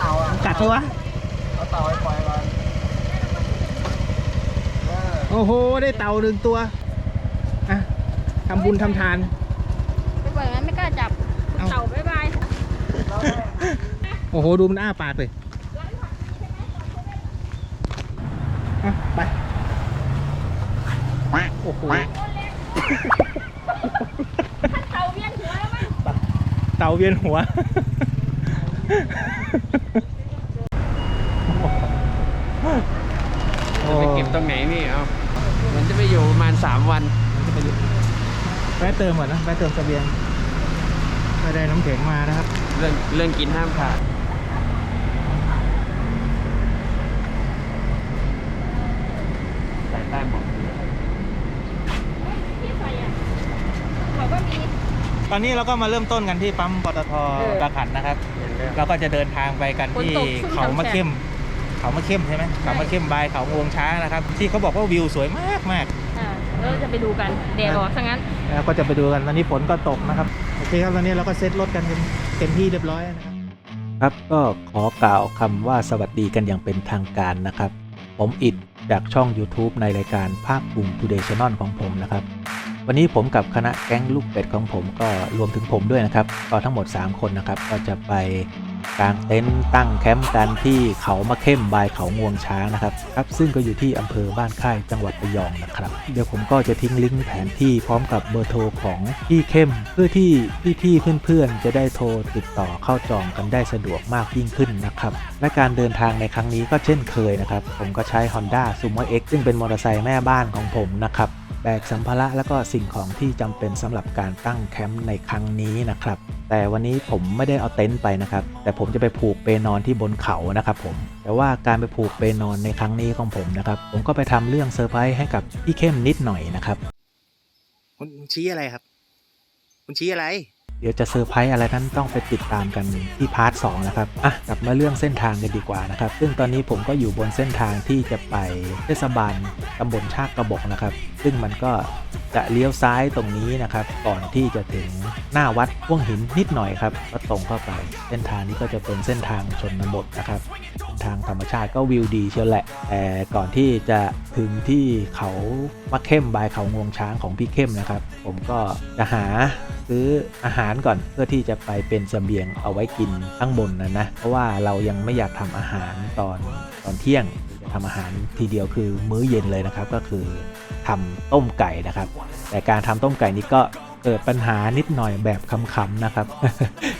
เต่าอะกัดไหมวะเอาเต่าไปปล่อยก่อนเออโอ้โห ได้เต่าหนึ่งตัวอะทำบุญทำทาน ไปปล่อยงั้นไม่กล้าจับเอ้าเต่าบ๊ายบายเราได้โอ้โห ดูมันอ้าปากเลยอะไป โอ้โห เต่าเวียนหัวแล้วมั้งเต่าเวียนหัวโอ้ จะไปเก็บตรงไหนนี่เอามันจะไปอยู่ประมาณ3วันแวะเติมก่อนนะแวะเติมเสบียงไม่ได้น้ำแข็งมานะครับ เรื่องเรื่องกินห้ามขาดใส่ใต้หมอก ที่ใส่อะเขาก็มี ตอนนี้เราก็มาเริ่มต้นกันที่ปั๊มปตทเออ ตาขันนะครับ เราก็จะเดินทางไปกันที่ฝนตกชุ่มเขามะฉ่ำเข้ม เขามะเข้มใช่ไหมเขามะเข้มบายเขางวงช้างนะครับ ที่เขาบอกว่าวิวสวยมากมากอ่าแล้วจะไปดูกันแดดออกซะงั้น ๆแล้วก็จะไปดูกันตอนนี้ฝนก็ตกนะครับโอเคครับตอนนี้เราก็เซ็ตรถกันเต็มเต็มที่เรียบร้อยนะครับ ครับก็ขอกล่าวคำว่าสวัสดีกันอย่างเป็นทางการนะครับ ผมอิดจากช่อง YouTube ในรายการภาคภูมิ Today Channel ของผมนะครับ วันนี้ผมกับคณะแก๊งลูกเป็ดของผมก็รวมถึงผมด้วยนะครับ ก็ทั้งหมด 3 คนนะครับ ก็จะไปกางเต็นท์ตั้งแคมป์กันที่เขามะเข้มบายเขางวงช้างนะครับครับ ซึ่งก็อยู่ที่อำเภอบ้านค่ายจังหวัดระยองนะครับ เดี๋ยวผมก็จะทิ้งลิงก์แผนที่พร้อมกับเบอร์โทรของพี่เข้ม เพื่อที่พี่ๆเพื่อนๆ จะได้โทรติดต่อเข้าจองกันได้สะดวกมากยิ่งขึ้นนะครับและการเดินทางในครั้งนี้ก็เช่นเคยนะครับผมก็ใช้ Honda Sumo X ซึ่งเป็นมอเตอร์ไซค์แม่บ้านของผมนะครับ แบกสัมภาระและก็สิ่งของที่จำเป็นสำหรับการตั้งแคมป์ในครั้งนี้นะครับ แต่วันนี้ผมไม่ได้เอาเต็นท์ไปนะครับ แต่ผมจะไปผูกเปนอนที่บนเขานะครับผม แต่ว่าการไปผูกเปนอนในครั้งนี้ของผมนะครับ ผมก็ไปทำเรื่องเซอร์ไพรส์ให้กับพี่เข้มนิดหน่อยนะครับคุณชี้อะไรครับคุณชี้อะไรเดี๋ยวจะเซอร์ไพรส์อะไรนั้นต้องไปติดตามกันที่พาร์ท2นะครับ อะ กลับมาเรื่องเส้นทางกันดีกว่านะครับ ซึ่งตอนนี้ผมก็อยู่บนเส้นทางที่จะไปเทศบาลตำบลชากกระบอกนะครับ ซึ่งมันก็จะเลี้ยวซ้ายตรงนี้นะครับ ก่อนที่จะถึงหน้าวัดพ่วงหินนิดหน่อยครับก็ตรงเข้าไป เส้นทางนี้ก็จะเป็นเส้นทางชนบทนะครับทางธรรมชาติก็วิวดีเชียวแหละ แต่ก่อนที่จะถึงที่เขามะเข้มบายเขางวงช้างของพี่เข้มนะครับ ผมก็จะหาซื้ออาหารก่อนเพื่อที่จะไปเป็นเสบียงเอาไว้กินข้างบนนะนะ เพราะว่าเรายังไม่อยากทำอาหารตอนตอนเที่ยงจะทำอาหารทีเดียวคือมื้อเย็นเลยนะครับก็คือ ทำต้มไก่นะครับ แต่การทำต้มไก่นี้ก็เกิดปัญหานิดหน่อยแบบขำๆนะครับ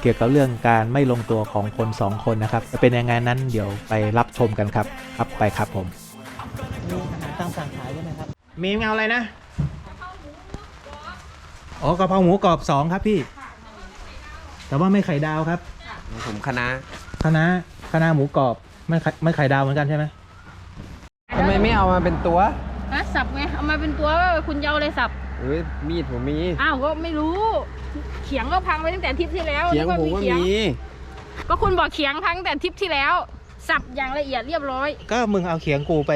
เกี่ยวกับเรื่องการไม่ลงตัวของคนสองคนนะครับ จะเป็นยังไงนั้นเดี๋ยวไปรับชมกันครับ ครับไปครับผมมีอาหารตามสั่งขายใช่ไหมครับ มีเงาอะไรนะอ๋อกะเพราหมูกรอบสองครับพี่ แต่ว่าไม่ไข่ดาวครับ ผมคณะคณะคณะหมูกรอบไม่ไข่ไม่ไข่ดาวเหมือนกันใช่ไหมทำไมไม่เอามาเป็นตัว ฮะสับไง เอามาเป็นตัวว่าคุณจะเอาอะไรสับ เอ้ยมีดผมมีอ้าวก็ไม่รู้ เขียงก็พังไปตั้งแต่ทริปที่แล้วเขียงนึว่าผมก็เขียงมีก็คุณบอกเขียงพังตั้งแต่ทริปที่แล้ว สับอย่างละเอียดเรียบร้อยก็มึงเอาเขียงกูไป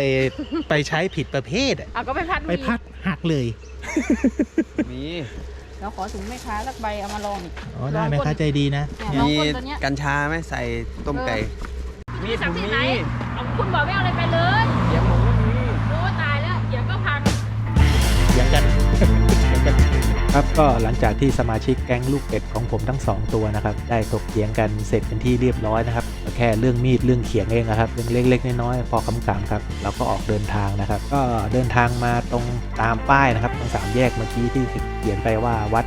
ไปใช้ผิดประเภทอะเอาก็ไปพัดไปพัดหักเลยมีเราขอถุงแม่ค้าสักใบเอามาลองอ๋อได้ไหมคะใจดีนะเนี่ย มีลองคนตัวเนี้ยกัญชาไหมใส่ต้มไก่ มีดสัผบมที่มี ไหนเอาคุณบอกไม่เอาอะไรไปเลย ครับก็หลังจากที่สมาชิกแก๊งลูกเป็ดของผมทั้งสองตัวนะครับได้ถกเถียงกันเสร็จเป็นที่เรียบร้อยนะครับแค่เรื่องมีดเรื่องเขียงเองนะครับเรื่องเล็กๆน้อยๆพอคำกามครับเราก็ออกเดินทางนะครับ ก็เดินทางมาตรงตามป้ายนะครับ สามแยกเมื่อกี้ที่เขียนไปว่าวัด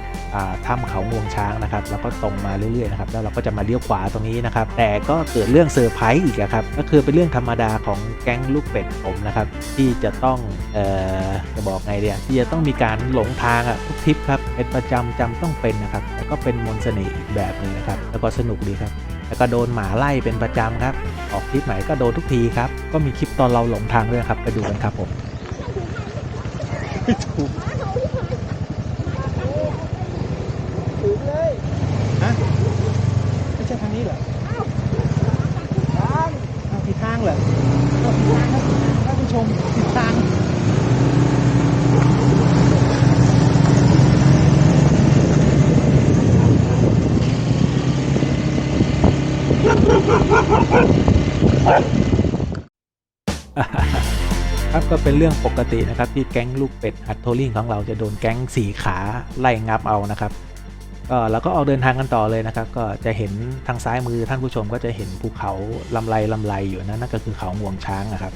ถ้ำเขางวงช้างนะครับแล้วก็ตรงมาเรื่อยๆนะครับแล้วเราก็จะมาเลี้ยวขวาตรงนี้นะครับ แต่ก็เกิดเรื่องเซอร์ไพรส์อีกครับก็คือเป็นเรื่องธรรมดาของแก๊งลูกเป็ดผมนะครับ ที่จะต้องเอ่อจะบอกไงเดียที่จะต้องมีการหลงทางอะทุกทริปครับเป็นประจำจำต้องเป็นนะครับแต่ก็เป็นมนต์เสน่ห์อีกแบบหนึ่งนะครับ แล้วก็สนุกดีครับแล้วก็โดนหมาไล่เป็นประจำครับ ออกทริปไหนก็โดนทุกทีครับ ก็มีคลิปตอนเราหลงทางด้วยครับ ไปดูกันครับผม ฮะไม่ใช่ทางนี้เหรออ้าวผิดทางเหรออ้าวผิดทางครับท่านผู้ชมผิดทาง ครับก็เป็นเรื่องปกตินะครับที่แก๊งลูกเป็ดอัดโทลิงของเราจะโดนแก๊งสีขาไล่งับเอานะครับก็เราก็ออกเดินทางกันต่อเลยนะครับ ก็จะเห็นทางซ้ายมือท่านผู้ชมก็จะเห็นภูเขาลำไรลำไรอยู่นะนั่นก็คือเขางวงช้างนะครับ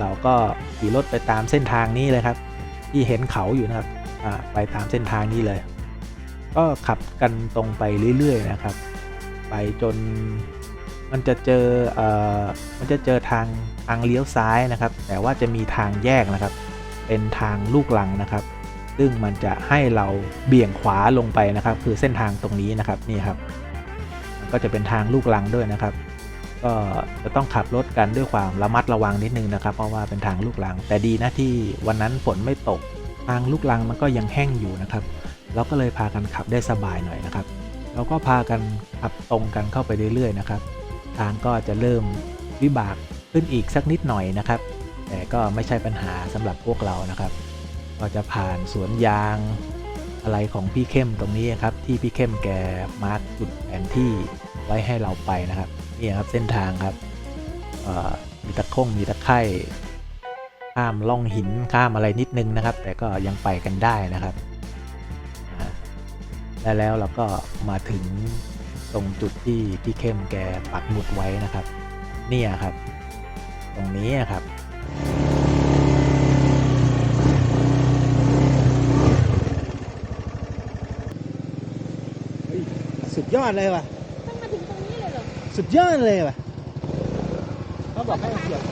เราก็ขี่รถไปตามเส้นทางนี้เลยครับ ที่เห็นเขาอยู่นะครับไปตามเส้นทางนี้เลย ก็ขับกันตรงไปเรื่อยๆนะครับ ไปจน มันจะเจอเอ่อมันจะเจอทางทางเลี้ยวซ้ายนะครับ แต่ว่าจะมีทางแยกนะครับ เป็นทางลูกลังนะครับ ซึ่งมันจะให้เราเบี่ยงขวาลงไปนะครับ คือเส้นทางตรงนี้นะครับนี่ครับ มันก็จะเป็นทางลูกลังด้วยนะครับ ก็จะต้องขับรถกันด้วยความระมัดระวังนิดนึงนะครับ เพราะว่าเป็นทางลูกลัง แต่ดีนะที่วันนั้นฝนไม่ตก ทางลูกลังมันก็ยังแห้งอยู่นะครับเราก็เลยพากันขับได้สบายหน่อยนะครับเราก็พากันขับตรงกันเข้าไปเรื่อยๆนะครับ ทางก็จะเริ่มวิบากขึ้นอีกสักนิดหน่อยนะครับ แต่ก็ไม่ใช่ปัญหาสำหรับพวกเรานะครับ ก็จะผ่านสวนยางอะไรของพี่เข้มตรงนี้ครับ ที่พี่เข้มแกมาร์กจุดแผนที่ไว้ให้เราไปนะครับนี่ครับเส้นทางครับมีตะคงมีตะไคร่ข้ามล่องหินข้ามอะไรนิดนึงนะครับ แต่ก็ยังไปกันได้นะครับ และแล้วเราก็มาถึง ตรงจุดที่พี่เข้มแกปักหมุดไว้นะครับ เนี่ยครับ ตรงนี้ครับ สุดยอดเลยว่ะ ต้องมาถึงตรงนี้เลยเหรอสุดยอดเลยว่ะเขาบอกให้เสียบ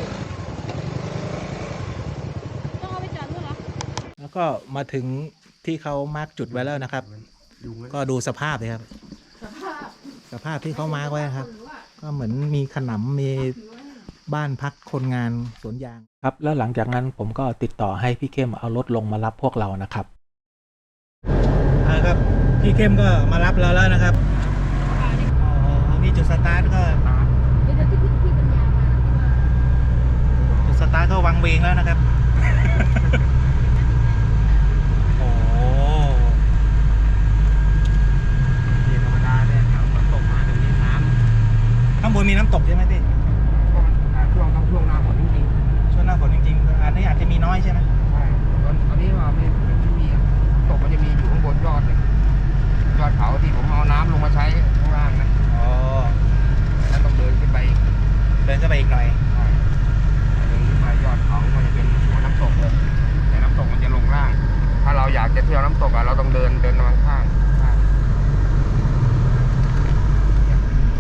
ต้องเอาไปจอดด้วยเหรอแล้วก็มาถึงที่เขามาร์กจุดไว้แล้วนะครับ ก็ดูสภาพเลยครับ สภาพที่เขามาร์กไว้ครับ ก็เหมือนมีขนำมีบ้านพักคนงานสวนยางครับ แล้วหลังจากนั้นผมก็ติดต่อให้พี่เข้มเอารถลงมารับพวกเรานะครับอ่าครับพี่เข้มก็มารับเราแล้วนะครับอ๋อนี่จุดสตาร์ทก็เดี๋ยวที่พี่พี่ปัญญามาที่ว่าจุดสตาร์ทก็วังเวงแล้วนะครับ โอ้โห นี่ธรรมดาเนี่ยแถวฝนตกมาตรงนี้น้ำ ข้างบนมีน้ำตกใช่ไหมพี่ก็อ่าช่วงต้องช่วงหน้าฝนจริงช่วงหน้าฝนจริงๆอันนี้อาจจะมีน้อยใช่ไหมๆใช่ตอนตอนนี้ว่าไม่ไม่ไม่มีอะตกมันจะมีอยู่ข้างบนยอดเลยยอดเขาที่ผมเอาน้ำลงมาใช้ข้างล่างนะอ๋อแล้วต้องเดินขึ้นไปอีกเดินขึ้นไปอีกหน่อยใช่เดินขึ้นไปยอดเขาก็จะเป็นหัวน้ำตกเลยแต่น้ำตกมันจะลงล่าง ถ้าเราอยากจะเที่ยวน้ำตกอะเราต้องเดินเดินทางข้างข้าง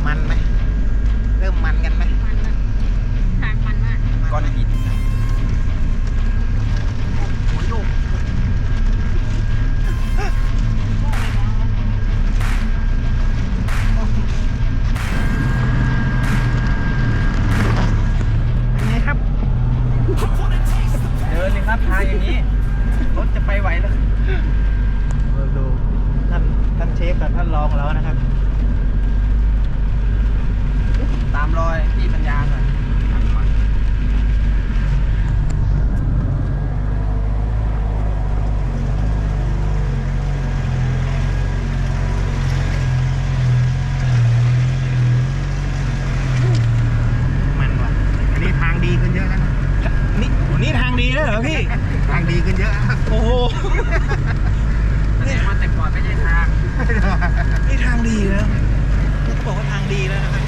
มันไหมเริ่ มมันกันไหมมันนะทางมันมาก ก้อนหิน หัวโยก ไงครับ เดินเลยครับทางอย่างนี้ รถจะไปไหวแล้ว ดูท่านท่านเชฟกับท่านรองแล้วนะครับ ตามรอยพี่ปัญญาหน่อย มันว่ะ อันนี้ทางดีขึ้นเยอะแล้วนะ นี่นี่ทางดีแล้วเหรอพี่ ทางดีขึ้นเยอะ โอ้โห แสดงว่าแต่ก่อนไม่ใช่ทาง นี่ทางดีแล้วเขาบอกว่าทางดีแล้วนะครับ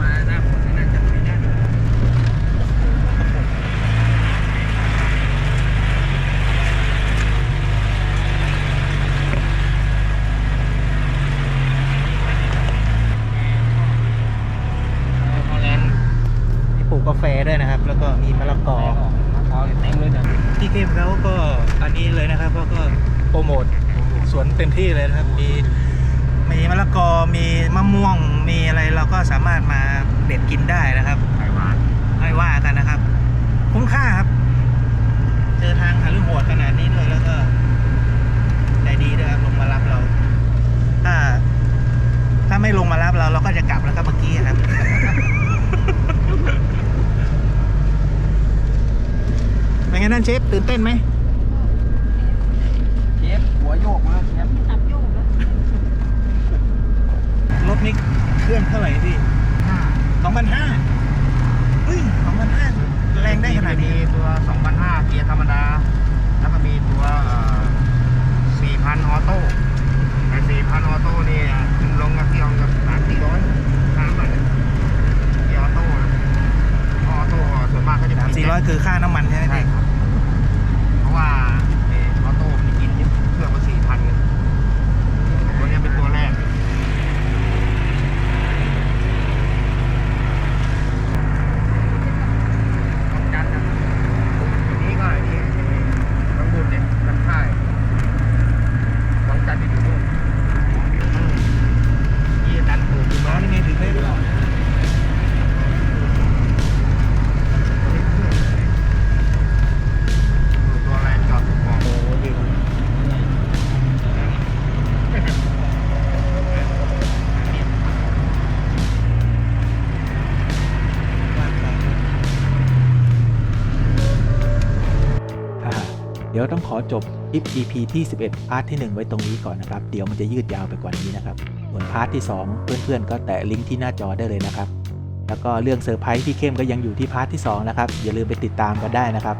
มาหน้าฝนน่าจะไม่ได้ ฮอลแลนด์มีปลูกกาแฟด้วยนะครับ แล้วก็มีมะละกอมาขอเต็มเลยเนี่ยพี่เข้มเขาก็อันนี้เลยนะครับเขาก็โปรโมทสวนเต็มที่เลยนะครับ มีมีมะละกอมีมะม่วงมีอะไรเราก็สามารถมาเด็ดกินได้นะครับไต้หวันไม่ว่ากันนะครับ คุ้มค่าครับ เจอทางหาเรื่องโหดขนาดนี้ด้วยแล้วก็ใจดีด้วยครับลงมารับเรา ถ้า ถ้าไม่ลงมารับเราเราก็จะกลับแล้วครับเมื่อกี้ครับ เป็นไงนั่น เชฟตื่นเต้นไหมเชฟหัวโยกมาเชฟตับโยกแล้วรื่องเท่าไหร่พี่ห้าสองพันห้าเฮ้ยสองพันห้าแรงได้ขนาดนี้มีตัว2,500เกียร์ธรรมดา แล้วก็มีตัวเอ่อ4,000ออโต้แต่4,000ออโต้นี่ขึ้นลงกับเที่ยวกับ3 400น้ำหน่อยเกียร์ออโต้นะออโต้ส่วนมากก็จะสามสี่ร้อยคือค่าน้ำมันใช่ไหมใช่พี่ ครับ เพราะว่าเอ่อออโต้มันกินเยอะเครื่องมัน4,000เลยตัวเนี้ยเป็นตัวแรก ต้องจัดนะอันนี้ก็อันนี้บางบุญเนี่ยมันค่ายลองจัดไปดูนู่นยี่ดันถูก น้องนี่ไงถือไม่ได้ ตัวแรงจอดถูกมอง โอ้โหดิวว่าไป อ่า เดี๋ยวต้องขอจบคลิป EP ที่ 11 พาร์ทที่ 1 ไว้ตรงนี้ก่อนนะครับ เดี๋ยวมันจะยืดยาวไปกว่านี้นะครับส่วนพาร์ทที่ 2 เพื่อนๆ ก็แตะลิงก์ที่หน้าจอได้เลยนะครับ แล้วก็เรื่องเซอร์ไพรส์พี่เข้มก็ยังอยู่ที่พาร์ทที่ 2 นะครับ อย่าลืมไปติดตามกันได้นะครับ